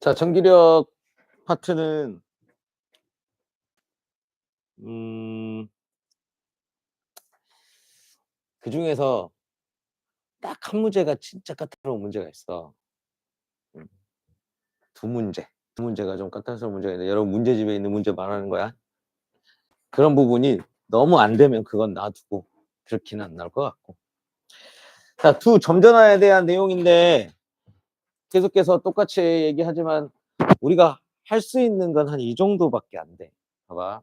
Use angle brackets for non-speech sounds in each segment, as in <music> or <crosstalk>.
자, 전기력 파트는 음, 그 중에서 딱 한 문제가 진짜 까다로운 문제가 있어. 음, 두 문제. 두 문제가 좀 까다로운 문제가 있는데 여러분 문제집에 있는 문제 말하는 거야. 그런 부분이 너무 안 되면 그건 놔두고 그렇게는 안 나올 것 같고. 자, 두 점전화에 대한 내용인데 계속해서 똑같이 얘기하지만 우리가 할 수 있는 건 한 이 정도밖에 안 돼. 봐봐.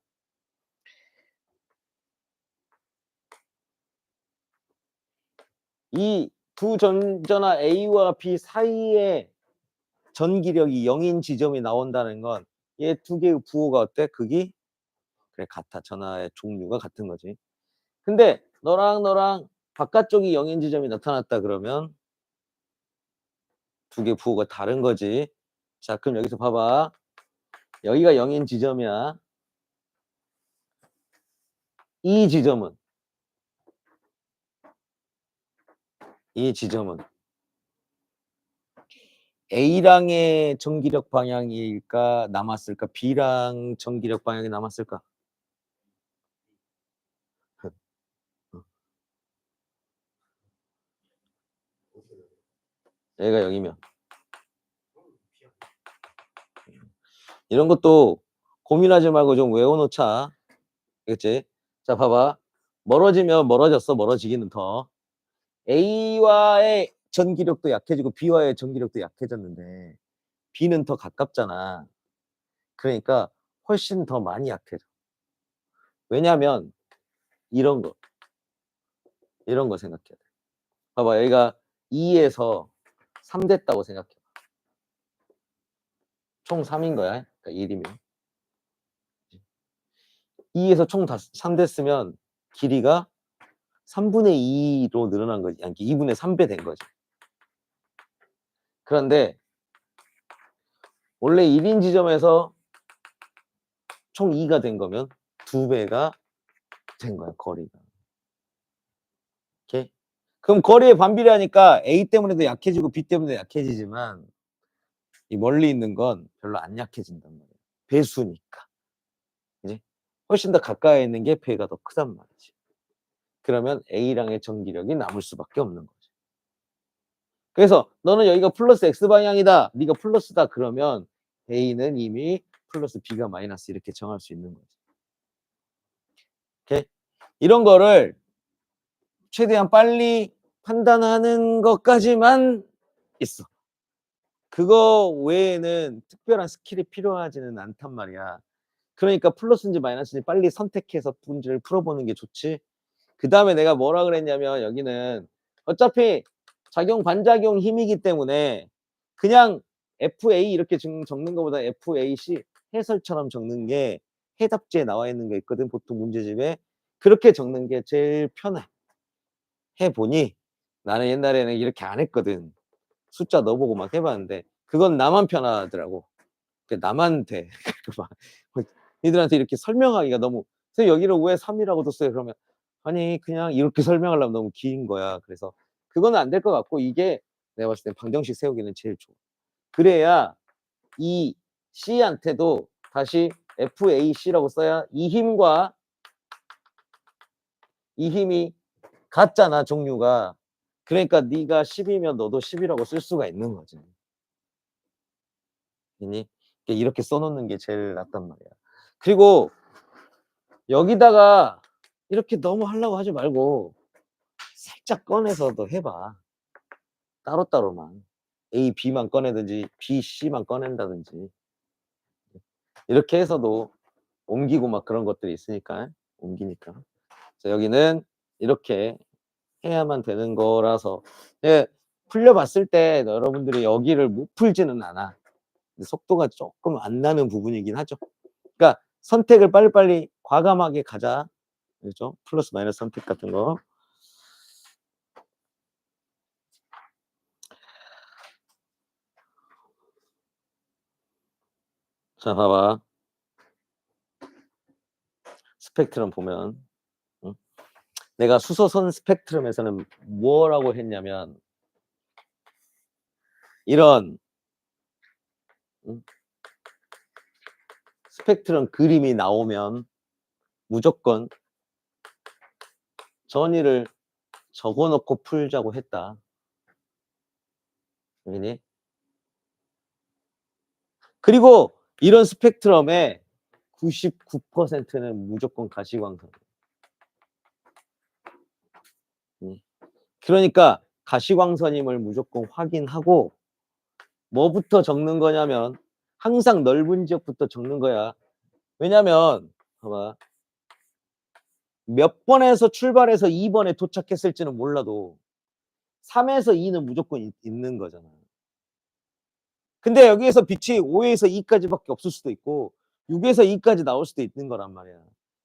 이두 점전화 A와 B 사이에 전기력이 0인 지점이 나온다는 건 얘 두 개의 부호가 어때? 극이 그래 같아. 전화의 종류가 같은 거지. 근데 너랑 너랑 바깥쪽이 0인 지점이 나타났다 그러면 두 개 부호가 다른 거지. 자, 그럼 여기서 봐봐. 여기가 0인 지점이야. 이 지점은 이 지점은 A랑의 전기력 방향일까 남았을까? B랑 전기력 방향이 남았을까? 얘가 0이면 이런 것도 고민하지 말고 좀 외워놓자. 알겠지? 자, 봐봐. 멀어지면 멀어졌어. 멀어지기는 더. A와의 전기력도 약해지고 B와의 전기력도 약해졌는데 B는 더 가깝잖아. 그러니까 훨씬 더 많이 약해져. 왜냐면 이런 거. 이런 거 생각해야 돼. 봐봐. 여기가 2에서 3 됐다고 생각해. 총 3인 거야. 그러니까 1이면. 2에서 총 3 됐으면 길이가 3분의 2로 늘어난 거지. 아니, 2분의 3배 된 거지. 그런데 원래 1인 지점에서 총 2가 된 거면 2배가 된 거야, 거리가. 그럼 거리에 반비례하니까 A 때문에도 약해지고 B 때문에도 약해지지만 이 멀리 있는 건 별로 안 약해진단 말이야. 배수니까. 그지? 훨씬 더 가까이 있는 게 배가 더 크단 말이지. 그러면 A랑의 전기력이 남을 수밖에 없는 거지. 그래서 너는 여기가 플러스 X 방향이다. 네가 플러스다. 그러면 A는 이미 플러스 B가 마이너스 이렇게 정할 수 있는 거지. 오케이? 이런 거를 최대한 빨리 판단하는 것까지만 있어. 그거 외에는 특별한 스킬이 필요하지는 않단 말이야. 그러니까 플러스인지 마이너스인지 빨리 선택해서 문제를 풀어보는 게 좋지. 그 다음에 내가 뭐라 그랬냐면 여기는 어차피 작용 반작용 힘이기 때문에 그냥 FA 이렇게 적- 적는 것보다 FAC 해설처럼 적는 게 해답지에 나와 있는 게 있거든 보통 문제집에 그렇게 적는 게 제일 편해 해보니 나는 옛날에는 이렇게 안 했거든. 숫자 넣어보고 막 해봤는데 그건 나만 편하더라고. 그 나만 돼. <laughs> 그막 얘들한테 이렇게 설명하기가 너무 선생님 여기를 왜 3이라고 뒀어요? 그러면 아니 그냥 이렇게 설명하려면 너무 긴 거야. 그래서 그거는 안될 것 같고 이게 내가 봤을 땐 방정식 세우기는 제일 좋아. 그래야 이 C한테도 다시 FAC라고 써야 이 힘과 이 힘이 같잖아 종류가 그러니까 네가 10이면 너도 10이라고 쓸 수가 있는 거지. 이렇게 써놓는 게 제일 낫단 말이야. 그리고 여기다가 이렇게 너무 하려고 하지 말고 살짝 꺼내서도 해봐. 따로따로만. A, B만 꺼내든지 B, C만 꺼낸다든지. 이렇게 해서도 옮기고 막 그런 것들이 있으니까 옮기니까. 그래서 여기는 이렇게 해야만 되는 거라서. 예, 풀려봤을 때 여러분들이 여기를 못 풀지는 않아. 속도가 조금 안 나는 부분이긴 하죠. 그러니까 선택을 빨리빨리 과감하게 가자. 그렇죠? 플러스 마이너스 선택 같은 거. 자, 봐봐. 스펙트럼 보면, 응? 내가 수소선 스펙트럼에서는 뭐라고 했냐면, 이런, 응? 스펙트럼 그림이 나오면 무조건 전의를 적어놓고 풀자고 했다. 여기니? 그리고 이런 스펙트럼의 99%는 무조건 가시광선. 음. 그러니까 가시광선임을 무조건 확인하고 뭐부터 적는 거냐면 항상 넓은 지역부터 적는 거야. 왜냐면 봐봐. 몇 번에서 출발해서 2번에 도착했을지는 몰라도 3에서 2는 무조건 있, 있는 거잖아. 근데 여기에서 빛이 5에서 2까지밖에 없을 수도 있고 6에서 2까지 나올 수도 있는 거란 말이야.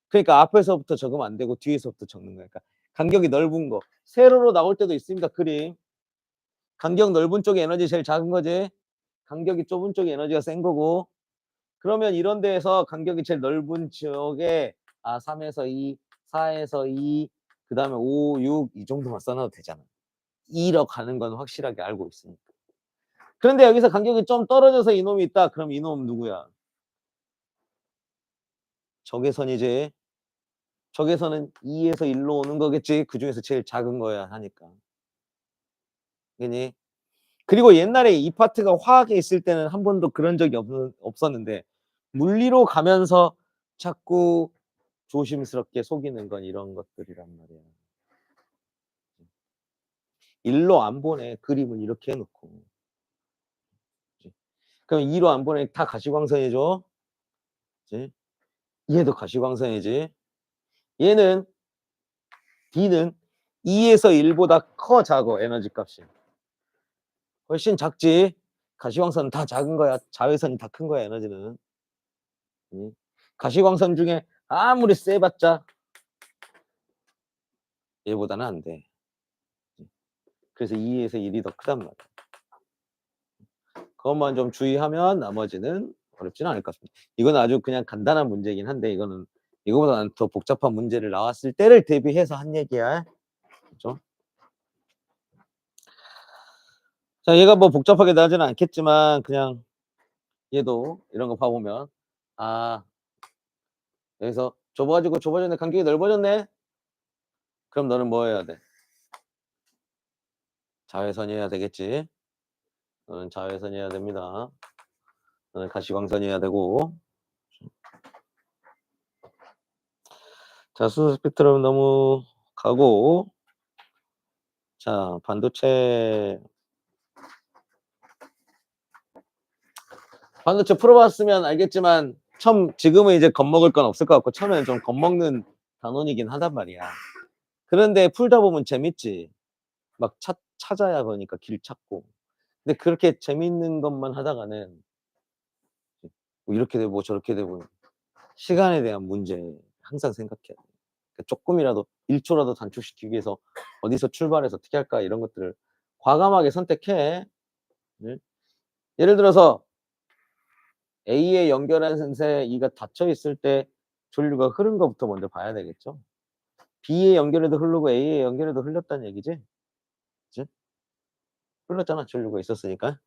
그러니까 앞에서부터 적으면 안 되고 뒤에서부터 적는 거니까 간격이 넓은 거. 세로로 나올 때도 있습니다. 그림. 간격 넓은 쪽의 에너지 제일 작은 거지. 간격이 좁은 쪽의 에너지가 센 거고. 그러면 이런 데에서 간격이 제일 넓은 지역에 아 3에서 2, 4에서 2, 그 다음에 5, 6 이 정도만 써놔도 되잖아. 2로 가는 건 확실하게 알고 있으니까. 그런데 여기서 간격이 좀 떨어져서 이놈이 있다. 그럼 이놈 누구야? 적외선이지. 적외선은 2에서 1로 오는 거겠지. 그 중에서 제일 작은 거야 하니까. 그니? 그리고 옛날에 이 파트가 화학에 있을 때는 한 번도 그런 적이 없, 없었는데 물리로 가면서 자꾸 조심스럽게 속이는 건 이런 것들이란 말이야. 일로 안 보내 그림은 이렇게 해놓고 그럼 2로 안 보내 다 가시광선이죠? 얘도 가시광선이지 얘는 D는 2에서 1보다 커 작어 에너지 값이 훨씬 작지 가시광선은 다 작은 거야 자외선이 다 큰 거야 에너지는 응? 가시광선 중에 아무리 세봤자 얘보다는 안 돼 그래서 2에서 1이 더 크단 말이야. 그것만 좀 주의하면 나머지는 어렵지는 않을 것 같습니다. 이건 아주 그냥 간단한 문제이긴 한데 이거는 이거보다 더 복잡한 문제를 나왔을 때를 대비해서 한 얘기야. 그렇죠? 자, 얘가 뭐 복잡하게 나지는 않겠지만 그냥 얘도 이런 거 봐보면 아 여기서 좁아지고 좁아졌네 간격이 넓어졌네. 그럼 너는 뭐 해야 돼? 자외선이어야 되겠지. 너는 자외선이어야 됩니다. 너는 가시광선이어야 되고. 자, 수소 스펙트럼 너무 가고. 자, 반도체. 반도체 풀어봤으면 알겠지만, 처음, 지금은 이제 겁먹을 건 없을 것 같고, 처음에는 좀 겁먹는 단원이긴 하단 말이야. 그런데 풀다 보면 재밌지. 막 찾, 찾아야 보니까 길 찾고. 근데 그렇게 재밌는 것만 하다가는 뭐 이렇게 되고 저렇게 되고 시간에 대한 문제 항상 생각해야 돼. 그러니까 조금이라도 1초라도 단축시키기 위해서 어디서 출발해서 어떻게 할까 이런 것들을 과감하게 선택해. 네? 예를 들어서 A에 연결한 센세 E가 닫혀 있을 때 전류가 흐른 것부터 먼저 봐야 되겠죠. B에 연결해도 흐르고 A에 연결해도 흘렸다는 얘기지. 그치? 흘렀잖아. 전류가 있었으니까.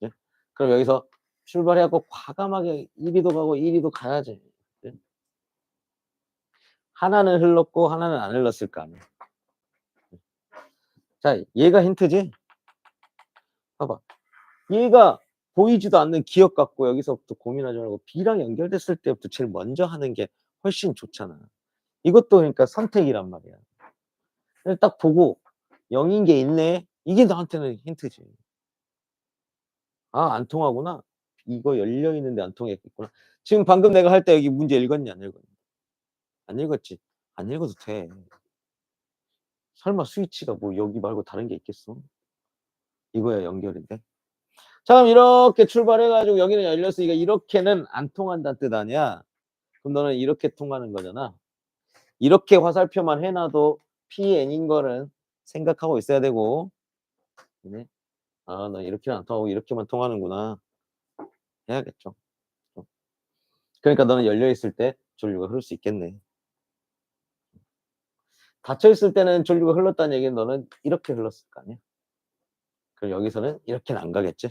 그치? 그럼 여기서 출발해갖고 과감하게 1위도 가고 1위도 가야지. 하나는 흘렀고 하나는 안 흘렀을 거 아니야. 자, 얘가 힌트지? 봐봐. 얘가 보이지도 않는 기억 갖고 여기서부터 고민하지 말고 B랑 연결됐을 때부터 제일 먼저 하는 게 훨씬 좋잖아. 이것도 그러니까 선택이란 말이야. 딱 보고 0인 게 있네. 이게 나한테는 힌트지. 아, 안 통하구나. 이거 열려 있는데 안 통했겠구나. 지금 방금 내가 할 때 여기 문제 읽었니? 안 읽었니? 안 읽었지? 안 읽어도 돼. 설마 스위치가 뭐 여기 말고 다른 게 있겠어? 이거야 연결인데. 자, 그럼 이렇게 출발해가지고 여기는 열렸으니까 이렇게는 안 통한다는 뜻 아니야? 그럼 너는 이렇게 통하는 거잖아. 이렇게 화살표만 해놔도 PN인 거는 생각하고 있어야 되고, 네. 아, 나 이렇게는 안 통하고 이렇게만 통하는구나. 해야겠죠. 그러니까 너는 열려있을 때 전류가 흐를 수 있겠네. 닫혀 있을 때는 전류가 흘렀다는 얘기는 너는 이렇게 흘렀을 거 아니야? 그럼 여기서는 이렇게는 안 가겠지?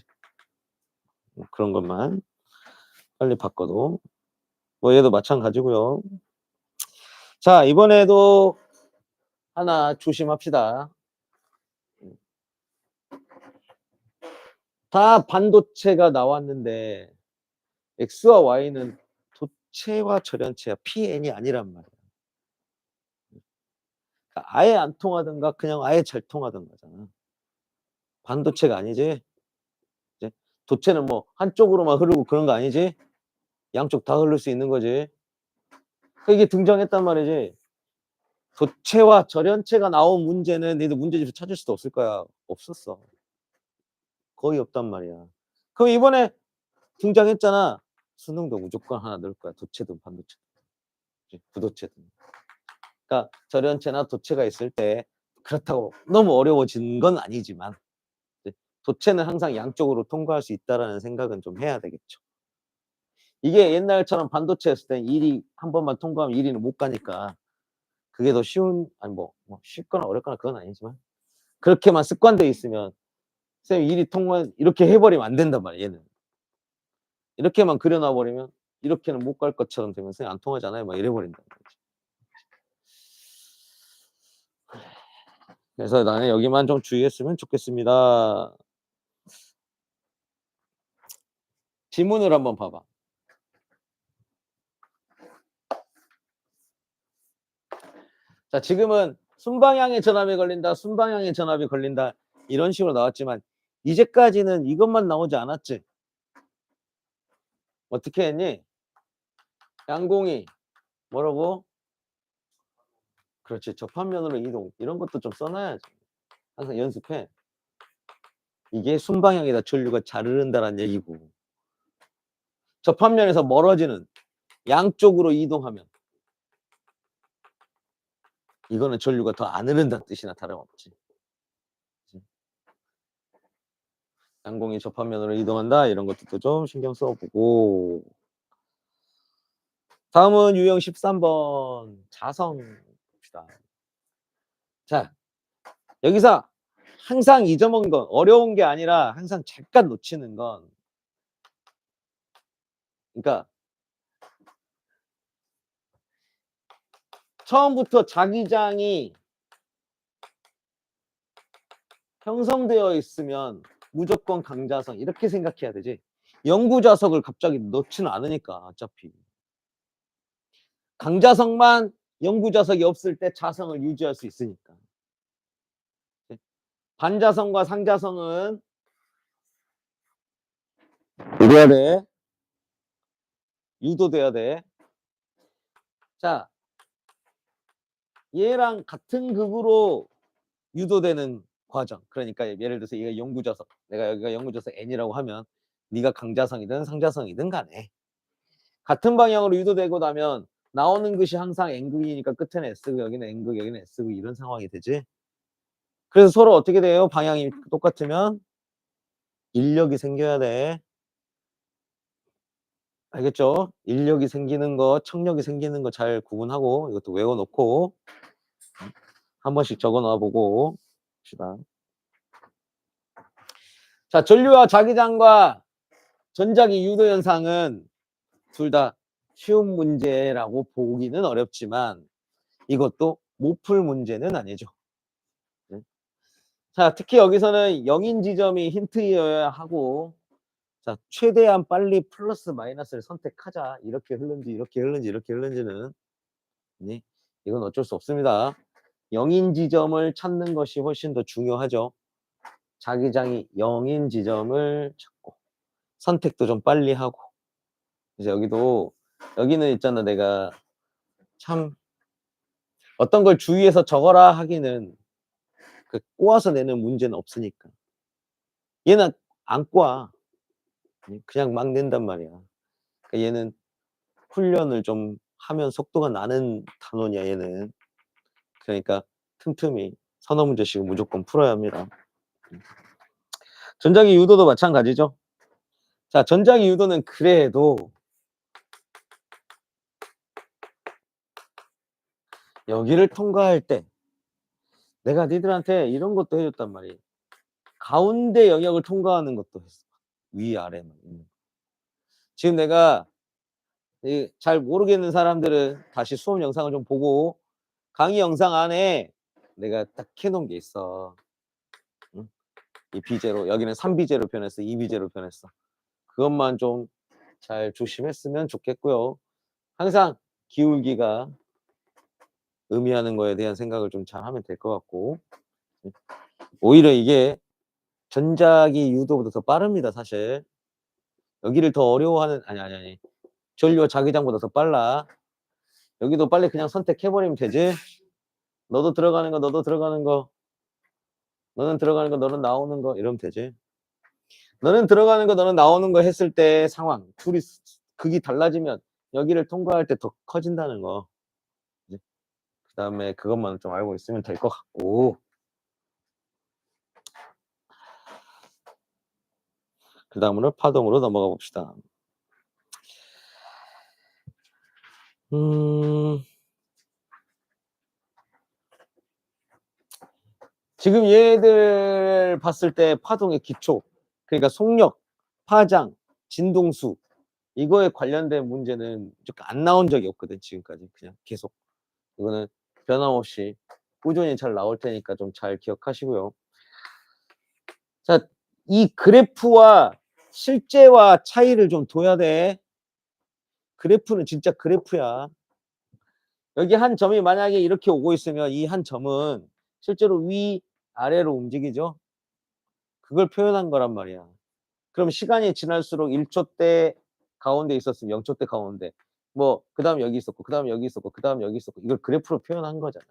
뭐 그런 것만 빨리 바꿔도 뭐 얘도 마찬가지고요. 자 이번에도 하나 조심합시다. 다 반도체가 나왔는데 X와 Y는 도체와 절연체야 PN이 아니란 말이야. 그러니까 아예 안 통하든가 그냥 아예 잘 통하든가잖아. 반도체가 아니지. 이제 도체는 뭐 한쪽으로만 흐르고 그런 거 아니지. 양쪽 다 흐를 수 있는 거지. 그러니까 이게 등장했단 말이지. 도체와 절연체가 나온 문제는 너희들 문제집에서 찾을 수도 없을 거야. 없었어. 거의 없단 말이야. 그럼 이번에 등장했잖아. 수능도 무조건 하나 넣을 거야. 도체든 반도체든. 부도체든. 그러니까 절연체나 도체가 있을 때 그렇다고 너무 어려워진 건 아니지만 도체는 항상 양쪽으로 통과할 수 있다라는 생각은 좀 해야 되겠죠. 이게 옛날처럼 반도체였을 땐 1이 한 번만 통과하면 1위는 못 가니까 그게 더 쉬운 아니 뭐, 뭐 쉽거나 어렵거나 그건 아니지만 그렇게만 습관돼 있으면 쌤 1위 통과 이렇게 해버리면 안 된단 말이야 얘는. 이렇게만 그려놔 버리면 이렇게는 못 갈 것처럼 되면 쌤안 통하잖아요? 막 이래 버린단 말이지 그래서 나는 여기만 좀 주의했으면 좋겠습니다 지문을 한번 봐봐 자, 지금은 순방향의 전압이 걸린다, 순방향의 전압이 걸린다 이런 식으로 나왔지만 이제까지는 이것만 나오지 않았지. 어떻게 했니? 양공이 뭐라고? 그렇지. 접합면으로 이동. 이런 것도 좀 써놔야지. 항상 연습해. 이게 순방향이다. 전류가 잘 흐른다는 얘기고. 접합면에서 멀어지는 양쪽으로 이동하면 이거는 전류가 더 안 흐른다는 뜻이나 다름없지. 양공이 접합면으로 이동한다 이런 것들도 좀 신경 써보고 다음은 유형 13번 자성 봅시다. 자 여기서 항상 잊어먹은 건 어려운 게 아니라 항상 잠깐 놓치는 건 그러니까 처음부터 자기장이 형성되어 있으면 무조건 강자성 이렇게 생각해야 되지 영구자석을 갑자기 넣지는 않으니까 어차피 강자성만 영구자석이 없을 때 자성을 유지할 수 있으니까. 반자성과 상자성은 이래야 돼. 유도돼야 돼 자 얘랑 같은 극으로 유도되는 과정. 그러니까 예를 들어서 얘가 영구자석, 내가 여기가 영구자석 n이라고 하면 네가 강자성이든 상자성이든 간에 같은 방향으로 유도되고 나면 나오는 것이 항상 n극이니까 끝에는 s극, 여기는 n극, 여기는 s극 이런 상황이 되지. 그래서 서로 어떻게 돼요? 방향이 똑같으면 인력이 생겨야 돼. 알겠죠? 인력이 생기는 거, 청력이 생기는 거 잘 구분하고 이것도 외워놓고 한 번씩 적어 놔보고 봅시다. 자, 전류와 자기장과 전자기 유도 현상은 둘 다 쉬운 문제라고 보기는 어렵지만 이것도 못 풀 문제는 아니죠. 네. 자, 특히 여기서는 영인 지점이 힌트여야 하고 자, 최대한 빨리 플러스 마이너스를 선택하자. 이렇게 흘른지 이렇게 흘른지 이렇게 흘른지는 네, 이건 어쩔 수 없습니다. 영인 지점을 찾는 것이 훨씬 더 중요하죠. 자기장이 영인 지점을 찾고 선택도 좀 빨리 하고 이제 여기도 여기는 있잖아 내가 참 어떤 걸 주의해서 적어라 하기는 그 꼬아서 내는 문제는 없으니까 얘는 안 꼬아 그냥 막 낸단 말이야 그러니까 얘는 훈련을 좀 하면 속도가 나는 단원이야 얘는 그러니까 틈틈이 선어 문제씩 무조건 풀어야 합니다. 전자기 유도도 마찬가지죠. 자, 전자기 유도는 그래도 여기를 통과할 때 내가 니들한테 이런 것도 해줬단 말이에요. 가운데 영역을 통과하는 것도 했어. 위아래만 있는 거. 지금 내가 이잘 모르겠는 사람들은 다시 수업 영상을 좀 보고 강의 영상 안에 내가 딱 해놓은 게 있어. 응? 이 비제로 여기는 3비제로 변했어, 2비제로 변했어. 그것만 좀 잘 조심했으면 좋겠고요. 항상 기울기가 의미하는 거에 대한 생각을 좀 잘 하면 될 것 같고 오히려 이게 전작이 유도보다 더 빠릅니다, 사실. 여기를 더 어려워하는 아니 아니 아니 전류와 자기장보다 더 빨라. 여기도 빨리 그냥 선택해버리면 되지. 너도 들어가는 거, 너도 들어가는 거, 너는 들어가는 거, 너는 나오는 거 이러면 되지. 너는 들어가는 거, 너는 나오는 거 했을 때 상황 둘이 스- 극이 달라지면 여기를 통과할 때 더 커진다는 거. 그 다음에 그것만 좀 알고 있으면 될 것 같고. 그 다음으로 파동으로 넘어가 봅시다. 음, 지금 얘들 봤을 때 파동의 기초, 그러니까 속력, 파장, 진동수, 이거에 관련된 문제는 안 나온 적이 없거든, 지금까지. 그냥 계속. 이거는 변함없이 꾸준히 잘 나올 테니까 좀 잘 기억하시고요. 자, 이 그래프와 실제와 차이를 좀 둬야 돼. 그래프는 진짜 그래프야. 여기 한 점이 만약에 이렇게 오고 있으면 이 한 점은 실제로 위, 아래로 움직이죠? 그걸 표현한 거란 말이야. 그럼 시간이 지날수록 1초 때 가운데 있었으면 0초 때 가운데. 뭐, 그 다음 여기 있었고, 그 다음 여기 있었고, 그 다음 여기 있었고. 이걸 그래프로 표현한 거잖아.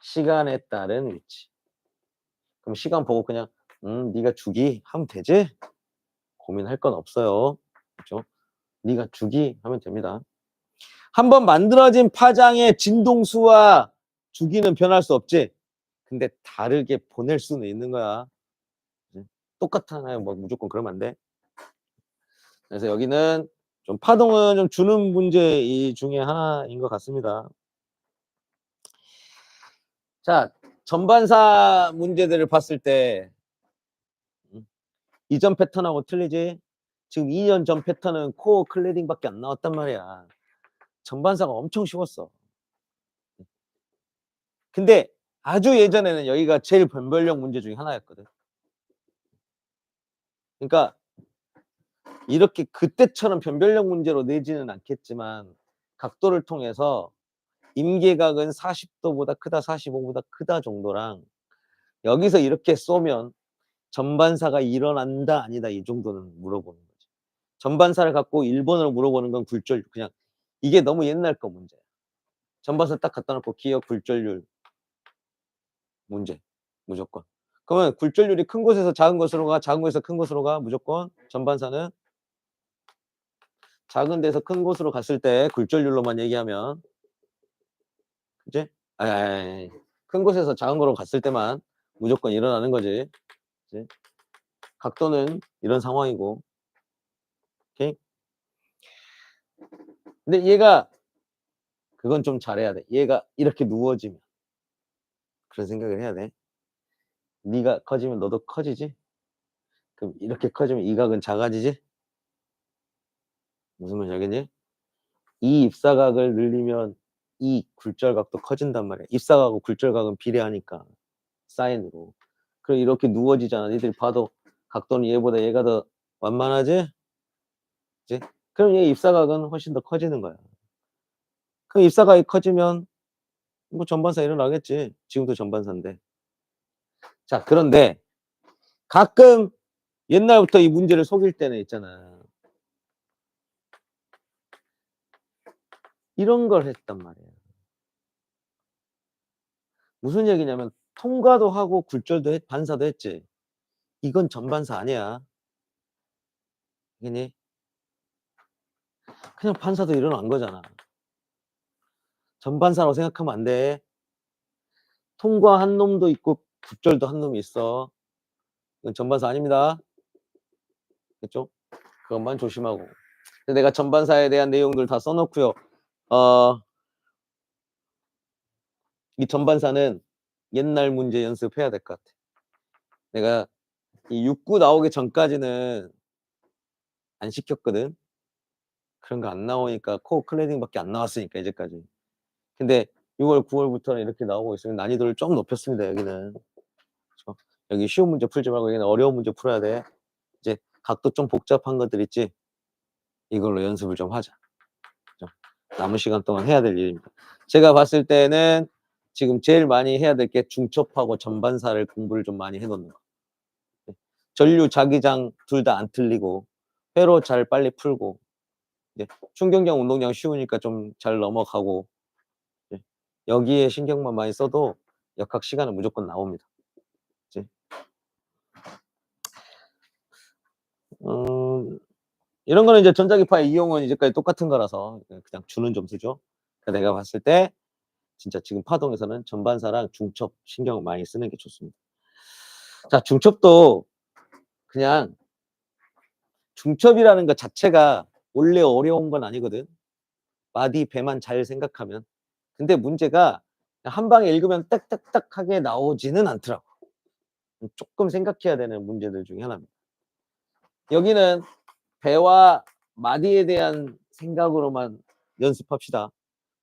시간에 따른 위치. 그럼 시간 보고 그냥, 음, 네가 주기 하면 되지? 고민할 건 없어요. 그죠? 네가 주기 하면 됩니다. 한번 만들어진 파장의 진동수와 주기는 변할 수 없지. 근데 다르게 보낼 수는 있는 거야. 똑같아요. 뭐 무조건 그러면 안 돼. 그래서 여기는 좀 파동은 좀 주는 문제 이 중에 하나인 것 같습니다. 자, 전반사 문제들을 봤을 때 음, 이전 패턴하고 틀리지? 지금 2년 전 패턴은 코어 클레딩밖에 안 나왔단 말이야. 전반사가 엄청 쉬웠어. 근데 아주 예전에는 여기가 제일 변별력 문제 중에 하나였거든. 그러니까 이렇게 그때처럼 변별력 문제로 내지는 않겠지만 각도를 통해서 임계각은 40도보다 크다, 45보다 크다 정도랑 여기서 이렇게 쏘면 전반사가 일어난다, 아니다 이 정도는 물어보는 거지. 전반사를 갖고 1번으로 물어보는 건 굴절 그냥 이게 너무 옛날 거 문제야. 전반사 딱 갖다 놓고 기억 굴절률 문제 무조건. 그러면 굴절률이 큰 곳에서 작은 곳으로 가, 작은 곳에서 큰 곳으로 가 무조건 전반사는 작은 데서 큰 곳으로 갔을 때 굴절률로만 얘기하면 그지? 큰 곳에서 작은 곳으로 갔을 때만 무조건 일어나는 거지. 그지? 각도는 이런 상황이고. 오케이? 근데 얘가 그건 좀 잘해야 돼. 얘가 이렇게 누워지면 그런 생각을 해야 돼. 네가 커지면 너도 커지지? 그럼 이렇게 커지면 이 각은 작아지지? 무슨 말인지 알겠니? 이 입사각을 늘리면 이 굴절각도 커진단 말이야. 입사각하고 굴절각은 비례하니까 사인으로. 그럼 이렇게 누워지잖아. 니들이 봐도 각도는 얘보다 얘가 더 완만하지? 그지? 그럼 얘 입사각은 훨씬 더 커지는 거야. 그럼 입사각이 커지면 뭐 전반사 일어나겠지. 지금도 전반사인데. 자, 그런데 가끔 옛날부터 이 문제를 속일 때는 있잖아. 이런 걸 했단 말이야. 무슨 얘기냐면 통과도 하고 굴절도 했, 반사도 했지. 이건 전반사 아니야. 알겠니? 그냥 반사도 일어난 거잖아. 전반사라고 생각하면 안 돼. 통과한 놈도 있고 굴절도 한 놈이 있어. 이건 전반사 아닙니다. 됐죠? 그것만 조심하고. 내가 전반사에 대한 내용들 다 써놓고요. 어, 이 전반사는 옛날 문제 연습해야 될 것 같아. 내가 이 6구 나오기 전까지는 안 시켰거든. 그런 거 안 나오니까 코어 클래딩밖에 안 나왔으니까 이제까지. 근데 6월, 9월부터는 이렇게 나오고 있으면 난이도를 좀 높였습니다. 여기는. 그렇죠? 여기 쉬운 문제 풀지 말고 여기는 어려운 문제 풀어야 돼. 이제 각도 좀 복잡한 것들 있지. 이걸로 연습을 좀 하자. 남은 시간 동안 해야 될 일입니다. 제가 봤을 때는 지금 제일 많이 해야 될 게 중첩하고 전반사를 공부를 좀 많이 해놓는 거. 네. 전류, 자기장 둘 다 안 틀리고 회로 잘 빨리 풀고 이제 충격량, 운동량 쉬우니까 좀 잘 넘어가고 예. 여기에 신경만 많이 써도 역학 시간은 무조건 나옵니다. 이제 음, 이런 거는 이제 전자기파의 이용은 이제까지 똑같은 거라서 그냥 주는 점수죠. 그러니까 내가 봤을 때 진짜 지금 파동에서는 전반사랑 중첩 신경을 많이 쓰는 게 좋습니다. 자, 중첩도 그냥 중첩이라는 것 자체가 원래 어려운 건 아니거든. 마디 배만 잘 생각하면. 근데 문제가 한 방에 읽으면 딱딱딱하게 나오지는 않더라고. 조금 생각해야 되는 문제들 중에 하나입니다. 여기는 배와 마디에 대한 생각으로만 연습합시다.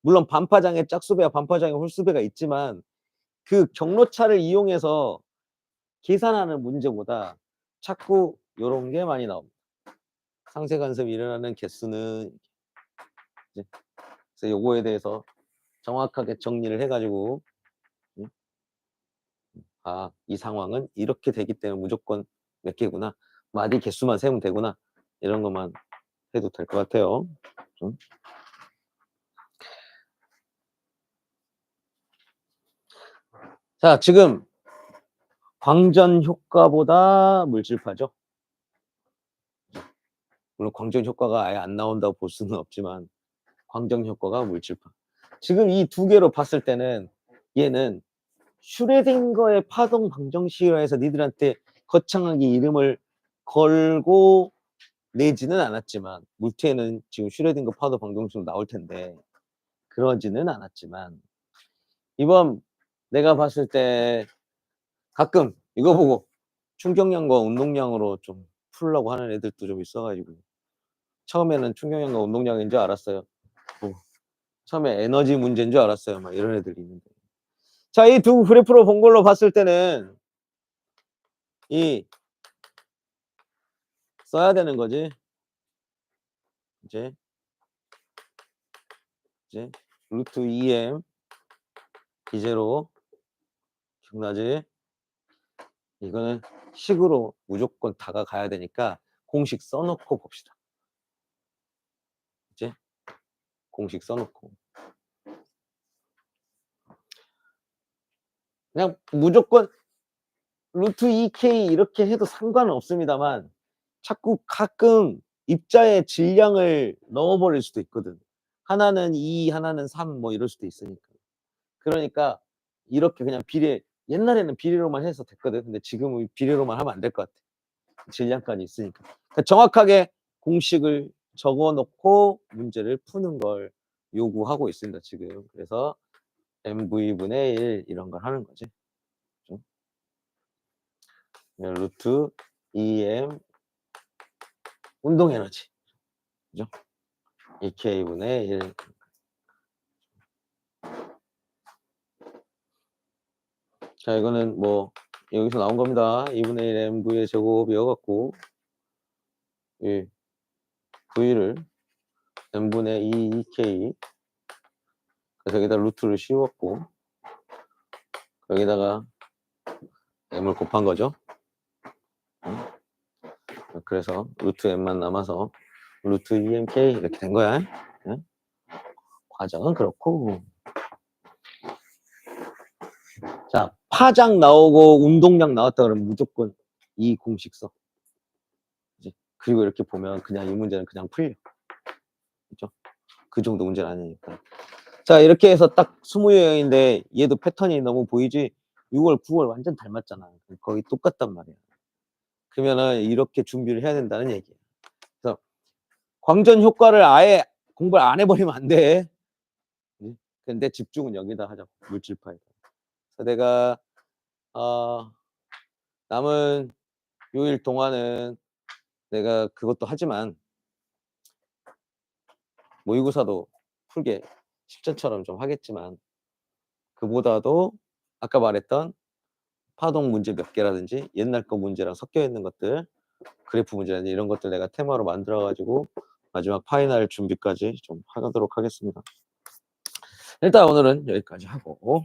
물론 반파장에 짝수배와 반파장에 홀수배가 있지만 그 경로차를 이용해서 계산하는 문제보다 자꾸 요런 게 많이 나옵니다. 상세 간섭이 일어나는 개수는 그래서 요거에 대해서 정확하게 정리를 해가지고 음, 아, 이 상황은 이렇게 되기 때문에 무조건 몇 개구나. 마디 개수만 세면 되구나. 이런 것만 해도 될 것 같아요. 좀. 자, 지금 광전 효과보다 물질파죠. 물론 광전 효과가 아예 안 나온다고 볼 수는 없지만 광전 효과가 물질파. 지금 이 두 개로 봤을 때는 얘는 슈레딩거의 파동 방정식이라 해서 니들한테 거창하게 이름을 걸고 내지는 않았지만 물체는 지금 슈레딩거 파도 방정식으로 나올 텐데 그러지는 않았지만 이번 내가 봤을 때 가끔 이거 보고 충격량과 운동량으로 좀 풀려고 하는 애들도 좀 있어가지고 처음에는 충격량과 운동량인 줄 알았어요. 뭐 처음에 에너지 문제인 줄 알았어요. 막 이런 애들이 있는데. 자, 이 두 그래프로 본 걸로 봤을 때는 이 써야 되는 거지. 이제 이제 루트 2m 이제로 기억나지? 이거는 식으로 무조건 다가가야 되니까 공식 써놓고 봅시다. 이제 공식 써놓고 그냥 무조건 루트 2K 이렇게 해도 상관은 없습니다만 자꾸 가끔 입자의 질량을 넣어버릴 수도 있거든. 하나는 2, 하나는 3, 뭐 이럴 수도 있으니까. 그러니까 이렇게 그냥 비례, 옛날에는 비례로만 해서 됐거든. 근데 지금은 비례로만 하면 안 될 것 같아. 질량까지 있으니까. 그러니까 정확하게 공식을 적어 놓고 문제를 푸는 걸 요구하고 있습니다, 지금. 그래서 mv분의 1 이런 걸 하는 거지. 그죠? 루트 2m 운동 에너지. 그죠? 2k분의 1. 자, 이거는 뭐, 여기서 나온 겁니다. 2분의 1 mv의 제곱이어갖고, 이 v를 m분의 2 2k. 그래서 여기다 루트를 씌웠고, 여기다가 m을 곱한 거죠. 그래서 루트 m만 남아서 루트 2mk 이렇게 된 거야. 응? 과정은 그렇고. 자, 파장 나오고 운동량 나왔다 그러면 무조건 이 공식 써. 그리고 이렇게 보면 그냥 이 문제는 그냥 풀려. 그죠? 그 정도 문제는 아니니까. 자, 이렇게 해서 딱 20유형인데 얘도 패턴이 너무 보이지? 6월, 9월 완전 닮았잖아. 거의 똑같단 말이야. 그러면은 이렇게 준비를 해야 된다는 얘기야. 그래서 광전 효과를 아예 공부를 안 해버리면 안 돼. 근데 집중은 여기다 하자. 물질파에다. 그래서 내가 어, 남은 요일 동안은 내가 그것도 하지만 모의고사도 풀게 실전처럼 좀 하겠지만 그보다도 아까 말했던 파동 문제 몇 개라든지 옛날 거 문제랑 섞여 있는 것들 그래프 문제라든지 이런 것들 내가 테마로 만들어 가지고 마지막 파이널 준비까지 좀 하도록 하겠습니다. 일단 오늘은 여기까지 하고